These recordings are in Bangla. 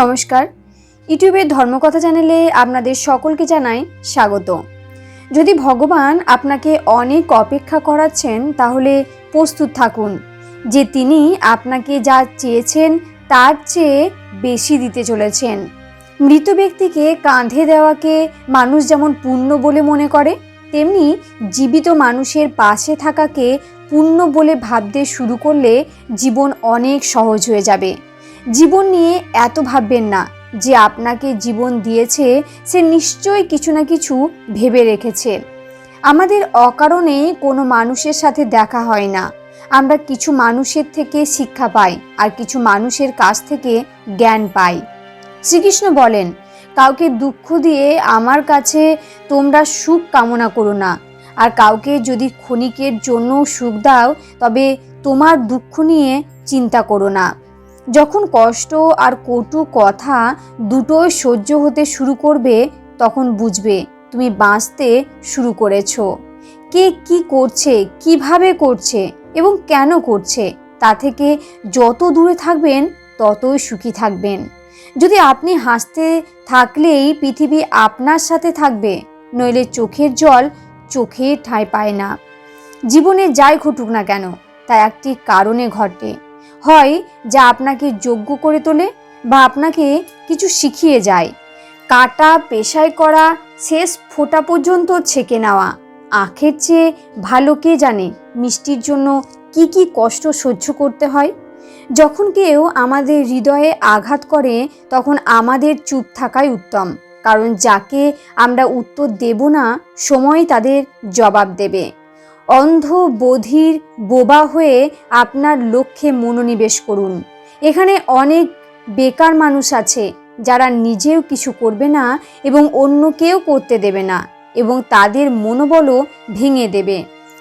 নমস্কার। ইউটিউবের ধর্মকথা চ্যানেলে আপনাদের সকলকে জানাই স্বাগত। যদি ভগবান আপনাকে অনেক অপেক্ষা করাচ্ছেন, তাহলে প্রস্তুত থাকুন যে তিনি আপনাকে যা চেয়েছেন, তার চেয়ে বেশি দিতে চলেছেন। মৃত ব্যক্তিকে কাঁধে দেওয়াকে মানুষ যেমন পুণ্য বলে মনে করে, তেমনি জীবিত মানুষের পাশে থাকাকে পুণ্য বলে ভাবতে শুরু করলে জীবন অনেক সহজ হয়ে যাবে। জীবন নিয়ে এত ভাববেন না। যে আপনাকে জীবন দিয়েছে, সে নিশ্চয়ই কিছু না কিছু ভেবে রেখেছে। আমাদের অকারণে কোনো মানুষের সাথে দেখা হয় না। আমরা কিছু মানুষের থেকে শিক্ষা পাই আর কিছু মানুষের কাছ থেকে জ্ঞান পাই। শ্রীকৃষ্ণ বলেন, কাউকে দুঃখ দিয়ে আমার কাছে তোমরা সুখ কামনা করো না। আর কাউকে যদি ক্ষণিকের জন্য সুখ দাও, তবে তোমার দুঃখ নিয়ে চিন্তা করো না। যখন কষ্ট আর কটু কথা দুটোই সহ্য হতে শুরু করবে, তখন বুঝবে তুমি বাঁচতে শুরু করেছ। কে কি করছে, কীভাবে করছে এবং কেন করছে, তা থেকে যত দূরে থাকবেন, ততই সুখী থাকবেন। যদি আপনি হাসতে থাকলেই পৃথিবী আপনার সাথে থাকবে, নইলে চোখের জল চোখে ঠাঁই পায় না। জীবনে যাই ঘটুক না কেন, তা একটি কারণে ঘটে। হয় যা আপনাকে যোগ্য করে তোলে বা আপনাকে কিছু শিখিয়ে যায়। কাটা পেশায় করা শেষ ফোঁটা পর্যন্ত ছেঁকে নেওয়া, আখের চেয়ে ভালো কে জানে মিষ্টির জন্য কি কি কষ্ট সহ্য করতে হয়? যখন কেউ আমাদের হৃদয়ে আঘাত করে, তখন আমাদের চুপ থাকাই উত্তম, কারণ যাকে আমরা উত্তর দেব না সময় তাদের জবাব দেবে। অন্ধ বধির বোবা হয়ে আপনার লক্ষ্যে মনোনিবেশ করুন। এখানে অনেক বেকার মানুষ আছে, যারা নিজেও কিছু করবে না এবং অন্যকেও করতে দেবে না এবং তাদের মনোবলও ভেঙে দেবে।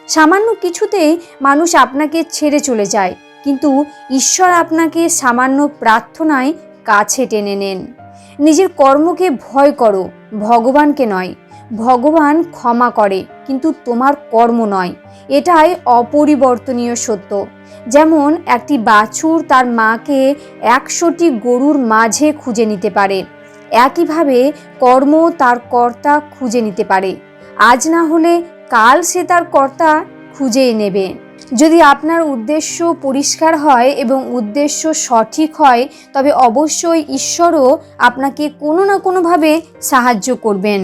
সামান্য কিছুতেই মানুষ আপনাকে ছেড়ে চলে যায়, কিন্তু ঈশ্বর আপনাকে সামান্য প্রার্থনায় কাছে টেনে নেন। নিজের কর্মকে ভয় করো, ভগবানকে নয় ভগবান ক্ষমা করে, কিন্তু তোমার কর্ম নয়। এটাই অপরিবর্তনীয় সত্য। যেমন একটি বাছুর তার মাকে একশোটি গরুর মাঝে খুঁজে নিতে পারে। একইভাবে কর্ম তার কর্তা খুঁজে নিতে পারে। আজ না হলে কাল সে তার কর্তা খুঁজে নেবে। যদি আপনার উদ্দেশ্য পরিষ্কার হয় এবং উদ্দেশ্য সঠিক হয়, তবে অবশ্যই ঈশ্বরও আপনাকে কোনো না কোনোভাবে সাহায্য করবেন।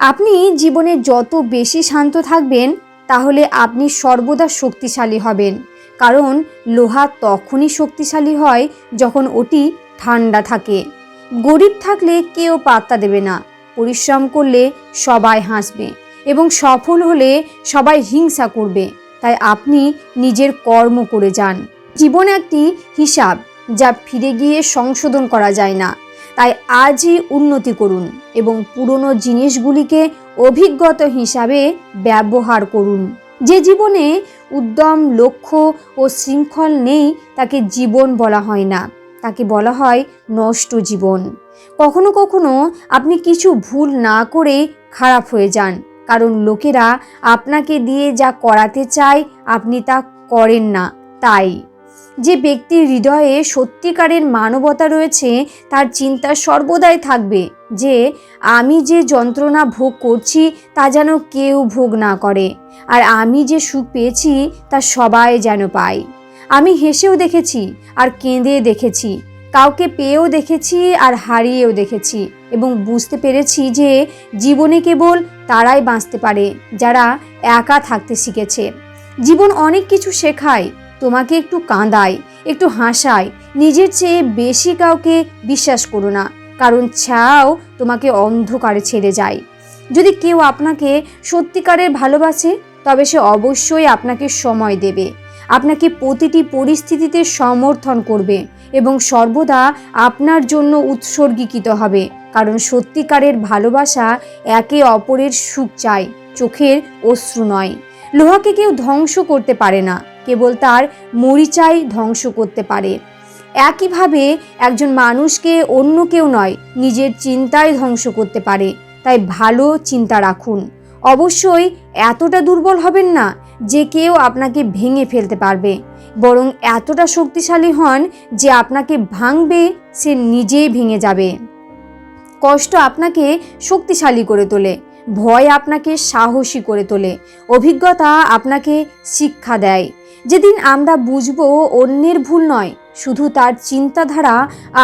আপনি জীবনে যত বেশি শান্ত থাকবেন, তাহলে আপনি সর্বদা শক্তিশালী হবেন। কারণ লোহা তখনই শক্তিশালী হয় যখন ওটি ঠান্ডা থাকে। গরিব থাকলে কেউ পাত্তা দেবে না। পরিশ্রম করলে সবাই হাসবে এবং সফল হলে সবাই হিংসা করবে। তাই আপনি নিজের কর্ম করে যান। জীবন একটি হিসাব যা ফিরে গিয়ে সংশোধন করা যায় না। তাই আজই উন্নতি করুন এবং পুরনো জিনিসগুলিকে অভিজ্ঞতা হিসাবে ব্যবহার করুন। যে জীবনে উদ্যম, লক্ষ্য ও শৃঙ্খল নেই, তাকে জীবন বলা হয় না। তাকে বলা হয় নষ্ট জীবন। কখনো কখনো আপনি কিছু ভুল না করে খারাপ হয়ে যান, কারণ লোকেরা আপনাকে দিয়ে যা করাতে চায়, আপনি তা করেন না। তাই যে ব্যক্তির হৃদয়ে সত্যিকারের মানবতা রয়েছে, তার চিন্তা সর্বদাই থাকবে যে, আমি যে যন্ত্রণা ভোগ করছি, তা যেন কেউ ভোগ না করে। আর আমি যে সুখ পেয়েছি, তা সবাই যেন পায়। আমি হেসেও দেখেছি, আর কেঁদে দেখেছি। কাউকে পেয়েও দেখেছি, আর হারিয়েও দেখেছি। এবং বুঝতে পেরেছি যে, জীবনে কেবল তারাই বাঁচতে পারে, যারা একা থাকতে শিখেছে। জীবন অনেক কিছু শেখায় তোমাকে একটু কাঁদায় একটু হাসায় নিজের চেয়ে বেশি কাউকে বিশ্বাস করো না, কারণ ছায়াও তোমাকে অন্ধকারে ছেড়ে যায়। যদি কেউ আপনাকে সত্যিকারের ভালোবাসে, তবে সে অবশ্যই আপনাকে সময় দেবে। আপনাকে প্রতিটি পরিস্থিতিতে সমর্থন করবে এবং সর্বদা আপনার জন্য উৎসর্গীকৃত হবে, কারণ সত্যিকারের ভালোবাসা একে অপরের সুখ চায়, চোখের অশ্রু নয়। লোহাকে কেউ ধ্বংস করতে পারে না। কেবল তার মরিচাই ধ্বংস করতে পারে। একইভাবে একজন মানুষকে অন্য কেউ নয়, নিজের চিন্তায় ধ্বংস করতে পারে। তাই ভালো চিন্তা রাখুন। অবশ্যই এতটা দুর্বল হবেন না যে কেউ আপনাকে ভেঙে ফেলতে পারবে। বরং এতটা শক্তিশালী হন যে আপনাকে ভাঙবে, সে নিজেই ভেঙে যাবে। কষ্ট আপনাকে শক্তিশালী করে তোলে, ভয় আপনাকে সাহসী করে তোলে, অভিজ্ঞতা আপনাকে শিক্ষা দেয়। যেদিন আমরা বুঝব অন্যের ভুল নয়, শুধু তার চিন্তাধারা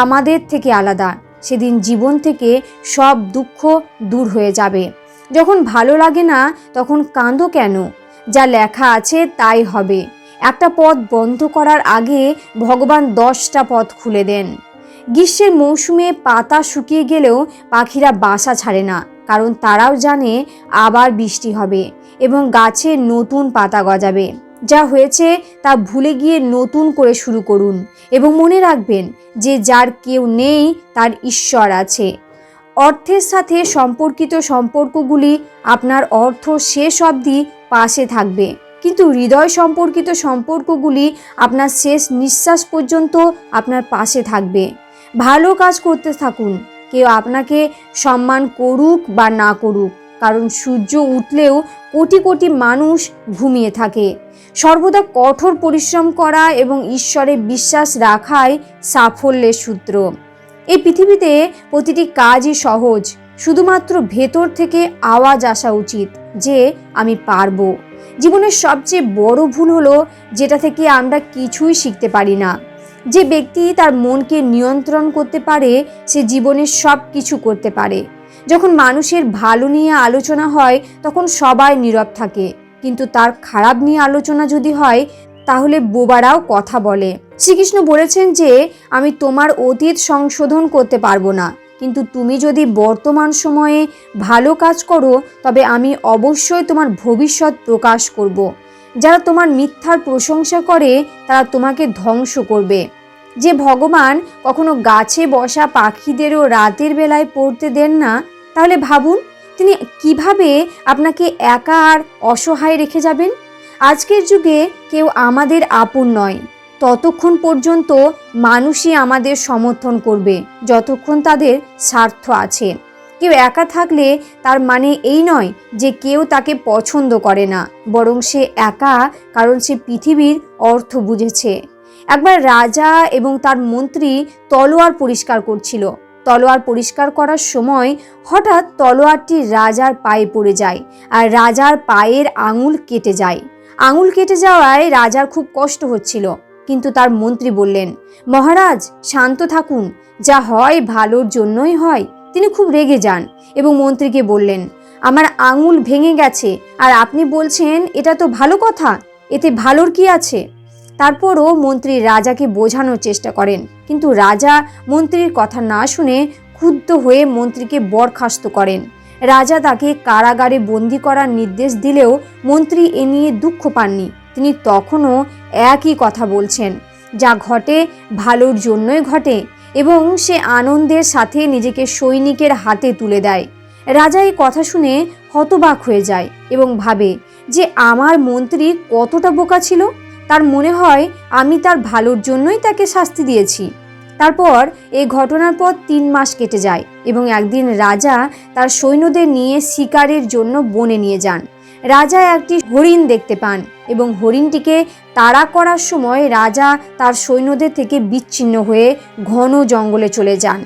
আমাদের থেকে আলাদা। সেদিন জীবন থেকে সব দুঃখ দূর হয়ে যাবে। যখন ভালো লাগে না, তখন কাঁদো কেন? যা লেখা আছে তাই হবে। একটা পথ বন্ধ করার আগে ভগবান দশটা পথ খুলে দেন। গ্রীষ্মের মৌসুমে পাতা শুকিয়ে গেলেও পাখিরা বাসা ছাড়ে না, কারণ তারাও জানে আবার বৃষ্টি হবে এবং গাছে নতুন পাতা গজাবে। যা হয়েছে তা ভুলে গিয়ে নতুন করে শুরু করুন এবং মনে রাখবেন যে যার কেউ নেই, তার ঈশ্বর আছে। অর্থের সাথে সম্পর্কিত সম্পর্কগুলি আপনার অর্থ শেষ অবধি পাশে থাকবে। কিন্তু হৃদয় সম্পর্কিত সম্পর্কগুলি আপনার শেষ নিঃশ্বাস পর্যন্ত আপনার পাশে থাকবে। ভালো কাজ করতে থাকুন। কেউ আপনাকে সম্মান করুক বা না করুক। কারণ সূর্য উঠলেও কোটি কোটি মানুষ ঘুমিয়ে থাকে। সর্বদা কঠোর পরিশ্রম করা এবং ঈশ্বরে বিশ্বাস রাখাই সাফল্যের সূত্র। এই পৃথিবীতে প্রতিটি কাজই সহজ, শুধুমাত্র ভেতর থেকে আওয়াজ আসা উচিত যে আমি পারব। জীবনের সবচেয়ে বড় ভুল হলো যেটা থেকে আমরা কিছুই শিখতে পারি না। যে ব্যক্তি তার মনকে নিয়ন্ত্রণ করতে পারে, সে জীবনে সব কিছু করতে পারে। যখন মানুষের ভালো নিয়ে আলোচনা হয়, তখন সবাই নীরব থাকে। কিন্তু তার খারাপ নিয়ে আলোচনা যদি হয়, তাহলে বোবারাও কথা বলে। শ্রীকৃষ্ণ বলেছেন যে, আমি তোমার অতীত সংশোধন করতে পারব না। কিন্তু তুমি যদি বর্তমান সময়ে ভালো কাজ করো, তবে আমি অবশ্যই তোমার ভবিষ্যৎ প্রকাশ করব। যারা তোমার মিথ্যার প্রশংসা করে, তারা তোমাকে ধ্বংস করবে। যে ভগবান কখনো গাছে বসা পাখিদেরও রাতের বেলায় পড়তে দেন না তাহলে ভাবুন, তিনি কীভাবে আপনাকে একা আর অসহায় রেখে যাবেন? আজকের যুগে কেউ আমাদের আপন নয়। ততক্ষণ পর্যন্ত মানুষই আমাদের সমর্থন করবে, যতক্ষণ তাদের স্বার্থ আছে। কেউ একা থাকলে তার মানে এই নয় যে কেউ তাকে পছন্দ করে না, বরং সে একা, কারণ সে পৃথিবীর অর্থ বুঝেছে। একবার রাজা এবং তার মন্ত্রী তলোয়ার পরিষ্কার করছিল। তলোয়ার পরিষ্কার করার সময় হঠাৎ তলোয়ারটি রাজার পায়ে পড়ে যায় আর রাজার পায়ের আঙুল কেটে যায়। আঙুল কেটে যাওয়ায় রাজার খুব কষ্ট হচ্ছিল। কিন্তু তার মন্ত্রী বললেন, মহারাজ, শান্ত থাকুন। যা হয় ভালোর জন্যই হয়। তিনি খুব রেগে যান এবং মন্ত্রীকে বললেন, আমার আঙুল ভেঙে গেছে। আর আপনি বলছেন, এটা তো ভালো কথা। এতে ভালোর কি আছে? তারপরও মন্ত্রী রাজাকে বোঝানোর চেষ্টা করেন। কিন্তু রাজা মন্ত্রীর কথা না শুনে ক্ষুব্ধ হয়ে মন্ত্রীকে বরখাস্ত করেন। রাজা তাকে কারাগারে বন্দি করার নির্দেশ দিলেও মন্ত্রী এ নিয়ে দুঃখ পাননি। তিনি তখনও একই কথা বলছেন, যা ঘটে ভালোর জন্যই ঘটে এবং সে আনন্দের সাথে নিজেকে সৈনিকের হাতে তুলে দেয়। রাজা এই কথা শুনে হতবাক হয়ে যায় এবং ভাবে যে আমার মন্ত্রী কতটা বোকা ছিল। তার মনে হয় আমি তার ভালোর জন্যই তাকে শাস্তি দিয়েছি। তারপর এই ঘটনার পর তিন মাস কেটে যায় এবং একদিন রাজা তার সৈন্যদের নিয়ে শিকারের জন্য বনে নিয়ে যান। রাজা একটি হরিণ দেখতে পান এবং হরিণটিকে তাড়া করার সময় রাজা তার সৈন্যদের থেকে বিচ্ছিন্ন হয়ে ঘন জঙ্গলে চলে যান।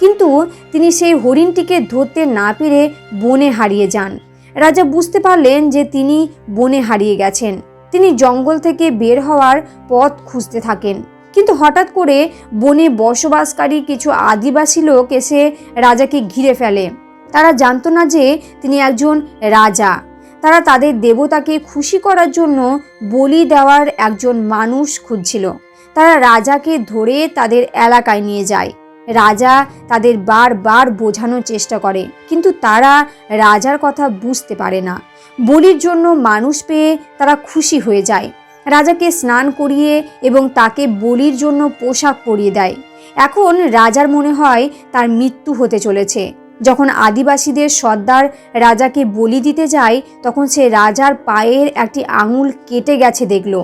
কিন্তু তিনি সেই হরিণটিকে ধরতে না পেরে বনে হারিয়ে যান। রাজা বুঝতে পারলেন যে তিনি বনে হারিয়ে গেছেন। তিনি জঙ্গল থেকে বের হওয়ার পথ খুঁজতে থাকেন। কিন্তু হঠাৎ করে বনে বসবাসকারী কিছু আদিবাসী লোক এসে রাজাকে ঘিরে ফেলে। তারা জানতো না যে তিনি একজন রাজা। তারা তাদের দেবতাকে খুশি করার জন্য বলি দেওয়ার একজন মানুষ খুঁজছিল। তারা রাজাকে ধরে তাদের এলাকায় নিয়ে যায়। রাজা তাদের বারবার বোঝানোর চেষ্টা করে, কিন্তু তারা রাজার কথা বুঝতে পারে না। বলির জন্য মানুষ পেয়ে তারা খুশি হয়ে যায়। রাজাকে স্নান করিয়ে এবং তাকে বলির জন্য পোশাক পরিয়ে দেয়। এখন রাজার মনে হয় তার মৃত্যু হতে চলেছে। যখন আদিবাসীদের সর্দার রাজাকে বলি দিতে যায়, তখন সে রাজার পায়ের একটি আঙুল কেটে গেছে দেখল।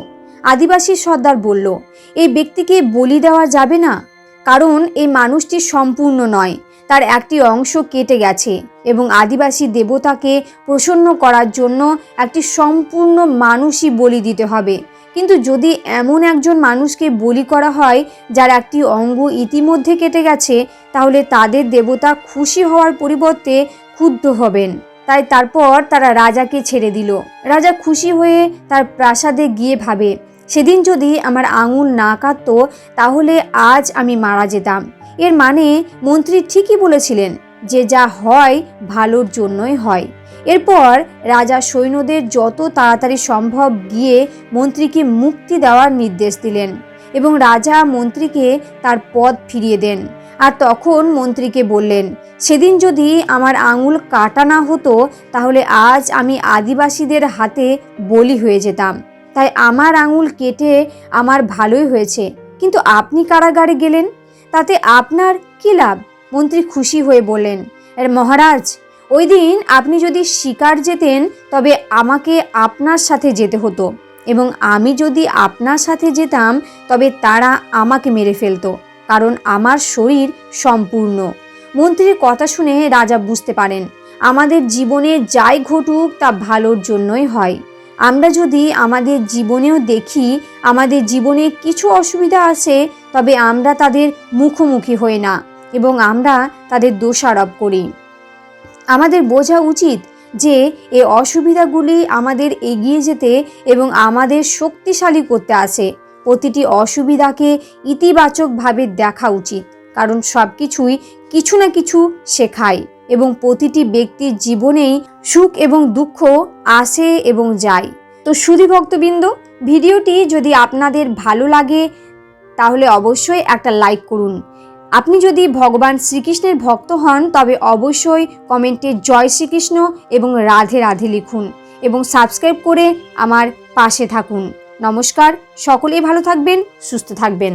আদিবাসী সর্দার বলল এই ব্যক্তিকে বলি দেওয়া যাবে না? কারণ এই মানুষটি সম্পূর্ণ নয়। তার একটি অংশ কেটে গেছে এবং আদিবাসী দেবতাকে প্রসন্ন করার জন্য একটি সম্পূর্ণ মানুষই বলি দিতে হবে। কিন্তু যদি এমন একজন মানুষকে বলি করা হয়, যার একটি অঙ্গ ইতিমধ্যে কেটে গেছে, তাহলে তাদের দেবতা খুশি হওয়ার পরিবর্তে ক্ষুব্ধ হবেন। তাই তারপর তারা রাজাকে ছেড়ে দিল। রাজা খুশি হয়ে তার প্রাসাদে গিয়ে ভাবে সেদিন যদি আমার আঙুল না কাটতো তাহলে আজ আমি মারা যেতাম। এর মানে মন্ত্রী ঠিকই বলেছিলেন যে যা হয় ভালোর জন্যই হয়। এরপর রাজা সৈন্যদের যত তাড়াতাড়ি সম্ভব গিয়ে মন্ত্রীকে মুক্তি দেওয়ার নির্দেশ দিলেন এবং রাজা মন্ত্রীকে তার পদ ফিরিয়ে দেন। আর তখন মন্ত্রীকে বললেন, সেদিন যদি আমার আঙুল কাটা না হতো, তাহলে আজ আমি আদিবাসীদের হাতে বলি হয়ে যেতাম। তাই আমার আঙুল কেটে আমার ভালোই হয়েছে। কিন্তু আপনি কারাগারে গেলেন? তাতে আপনার কী লাভ? মন্ত্রী খুশি হয়ে বললেন, "এর মহারাজ, ওই দিন আপনি যদি শিকার যেতেন, তবে আমাকে আপনার সাথে যেতে হতো। এবং আমি যদি আপনার সাথে যেতাম, তবে তারা আমাকে মেরে ফেলতো, কারণ আমার শরীর সম্পূর্ণ। মন্ত্রীর কথা শুনে রাজা বুঝতে পারেন, আমাদের জীবনে যাই ঘটুক, তা ভালোর জন্যই হয়। আমরা যদি আমাদের জীবনেও দেখি, আমাদের জীবনে কিছু অসুবিধা আছে, তবে আমরা তাদের মুখোমুখি হই না এবং আমরা তাদের দোষারোপ করি। আমাদের বোঝা উচিত যে এই অসুবিধাগুলি আমাদের এগিয়ে যেতে এবং আমাদের শক্তিশালী করতে আসে প্রতিটি অসুবিধাকে ইতিবাচকভাবে দেখা উচিত, কারণ সব কিছুই কিছু না কিছু শেখায়। এবং প্রতিটি ব্যক্তির জীবনেই সুখ এবং দুঃখ আসে এবং যায়। তো সুধী ভক্তবৃন্দ, ভিডিওটি যদি আপনাদের ভালো লাগে, তাহলে অবশ্যই একটা লাইক করুন। আপনি যদি ভগবান শ্রীকৃষ্ণের ভক্ত হন, তবে অবশ্যই কমেন্টে জয় শ্রীকৃষ্ণ এবং রাধে রাধে লিখুন এবং সাবস্ক্রাইব করে আমার পাশে থাকুন। নমস্কার, সকলেই ভালো থাকবেন, সুস্থ থাকবেন।